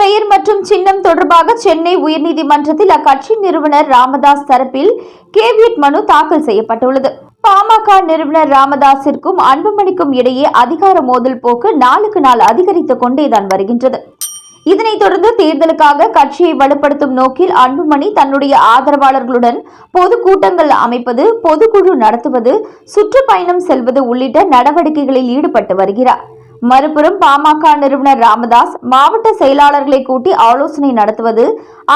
பெயர் மற்றும் சின்னம் தொடர்பாக சென்னை உயர்நீதிமன்றத்தில் அக்கட்சி நிறுவனர் ராமதாஸ் தரப்பில் கேவியட் மனு தாக்கல் செய்யப்பட்டுள்ளது. பாமக நிறுவனர் ராமதாஸிற்கும் அன்புமணிக்கும் இடையே அதிகார மோதல் போக்கு நாளுக்கு நாள் அதிகரித்துக் கொண்டேதான் வருகின்றது. இதனைத் தொடர்ந்து தேர்தலுக்காக கட்சியை வலுப்படுத்தும் நோக்கில் அன்புமணி தன்னுடைய ஆதரவாளர்களுடன் பொதுக்கூட்டங்கள் அமைப்பது பொதுக்குழு நடத்துவது சுற்றுப்பயணம் செல்வது உள்ளிட்ட நடவடிக்கைகளில் ஈடுபட்டு வருகிறார். மறுபுறம் பாமக நிறுவனர் ராமதாஸ் மாவட்ட செயலாளர்களை கூட்டி ஆலோசனை நடத்துவது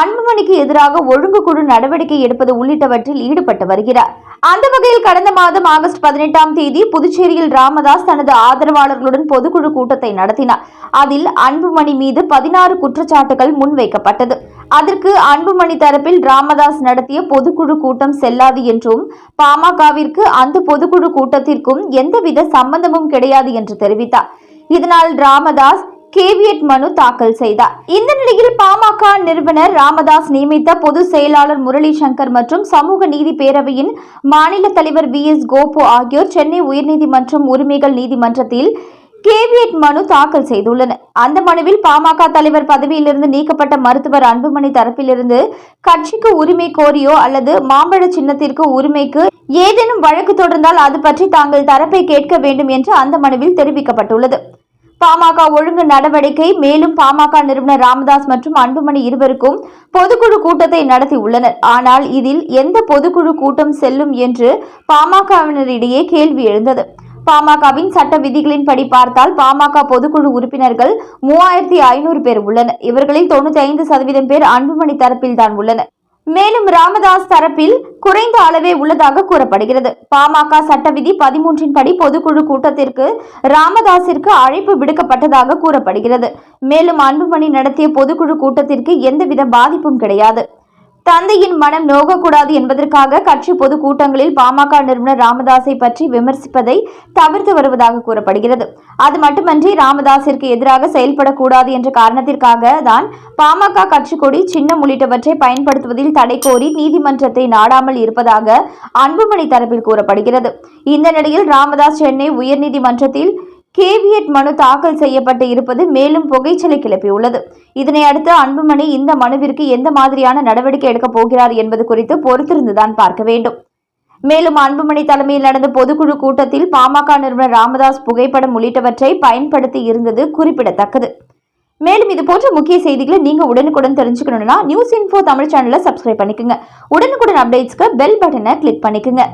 அன்புமணிக்கு எதிராக ஒழுங்கு குழு நடவடிக்கை எடுப்பது உள்ளிட்டவற்றில் ஈடுபட்டு வருகிறார். அந்த வகையில் கடந்த மாதம் ஆகஸ்ட் பதினெட்டாம் தேதி புதுச்சேரியில் ராமதாஸ் தனது ஆதரவாளர்களுடன் பொதுக்குழு கூட்டத்தை நடத்தினார். அதில் அன்புமணி மீது பதினாறு குற்றச்சாட்டுகள் முன்வைக்கப்பட்டது. அதற்கு அன்புமணி தரப்பில் ராமதாஸ் நடத்திய பொதுக்குழு கூட்டம் செல்லாது என்றும் பாமகவிற்கு அந்த பொதுக்குழு கூட்டத்திற்கும் எந்தவித சம்பந்தமும் கிடையாது என்று தெரிவித்தார். இதனால் ராமதாஸ் கேவியட் மனு தாக்கல் செய்தார். இந்த நிலையில் பாமக நிறுவனர் ராமதாஸ் நியமித்த பொதுச் செயலாளர் முரளி சங்கர் மற்றும் சமூக நீதி பேரவையின் மாநில தலைவர் வி எஸ் கோபு ஆகியோர் சென்னை உயர்நீதிமன்றம் உரிமைகள் நீதிமன்றத்தில் கேவியட் மனு தாக்கல் செய்துள்ளனர். அந்த மனுவில் பாமக தலைவர் பதவியிலிருந்து நீக்கப்பட்ட மருத்துவர் அன்புமணி தரப்பிலிருந்து கட்சிக்கு உரிமை கோரியோ அல்லது மாம்பழ சின்னத்திற்கு உரிமைக்கு ஏதேனும் வழக்கு தொடர்ந்தால் அது பற்றி தாங்கள் தரப்பை கேட்க வேண்டும் என்று அந்த மனுவில் தெரிவிக்கப்பட்டுள்ளது. பாமக ஒழுங்கு நடவடிக்கை மேலும் பாமக நிறுவனர் ராமதாஸ் மற்றும் அன்புமணி இருவருக்கும் பொதுக்குழு கூட்டத்தை நடத்தி உள்ளனர் ஆனால் இதில் எந்த பொதுக்குழு கூட்டம் செல்லும் என்று பாமகவினரிடையே கேள்வி எழுந்தது. பாமகவின் சட்ட விதிகளின்படி பார்த்தால் பாமக பொதுக்குழு உறுப்பினர்கள் மூவாயிரத்தி ஐநூறு பேர் உள்ளனர். இவர்களில் தொண்ணூத்தி ஐந்து சதவீதம் பேர் அன்புமணி தரப்பில் தான் உள்ளனர். மேலும் ராமதாஸ் தரப்பில் குறைந்த அளவே உள்ளதாக கூறப்படுகிறது. பாமக சட்ட விதி பதிமூன்றின் படி பொதுக்குழு கூட்டத்திற்கு ராமதாஸிற்கு அழைப்பு விடுக்கப்பட்டதாக கூறப்படுகிறது. மேலும் அன்புமணி நடத்திய பொதுக்குழு கூட்டத்திற்கு எந்தவித பாதிப்பும் கிடையாது. தந்தையின் மனம் நோகக்கூடாது என்பதற்காக கட்சி பொது கூட்டங்களில் பாமக நிறுவனர் ராமதாஸை பற்றி விமர்சிப்பதை தவிர்த்து வருவதாக கூறப்படுகிறது. அது மட்டுமன்றி ராமதாஸிற்கு எதிராக செயல்படக்கூடாது என்ற காரணத்திற்காக தான் பாமக கட்சி கொடி சின்னம் உள்ளிட்டவற்றை பயன்படுத்துவதில் தடை கோரி நீதிமன்றத்தை நாடாமல் இருப்பதாக அன்புமணி தரப்பில் கூறப்படுகிறது. இந்த நிலையில் ராமதாஸ் சென்னை உயர்நீதிமன்றத்தில் கேவியட் மனு தாக்கல் செய்யப்பட்டு இருப்பது மேலும் புகைச்சலை கிளப்பியுள்ளது. இதனை அடுத்து அன்புமணி இந்த மனுவிற்கு எந்த மாதிரியான நடவடிக்கை எடுக்கப் போகிறார் என்பது குறித்து பொறுத்திருந்துதான் பார்க்க வேண்டும். மேலும் அன்புமணி தலைமையில் நடந்த பொதுக்குழு கூட்டத்தில் பாமக நிறுவனர் ராமதாஸ் புகைப்படம் உள்ளிட்டவற்றை பயன்படுத்தி இருந்தது குறிப்பிடத்தக்கது. மேலும் இது போன்ற முக்கிய செய்திகளை நீங்க உடனுக்குடன் தெரிஞ்சுக்கணும்னா நியூஸ் இன்ஃபோ தமிழ் சேனலை சப்ஸ்கிரைப் பண்ணிக்கோங்க. உடனுக்குடன் அப்டேட்ஸ்க்கு பெல் பட்டனை கிளிக் பண்ணிக்கோங்க.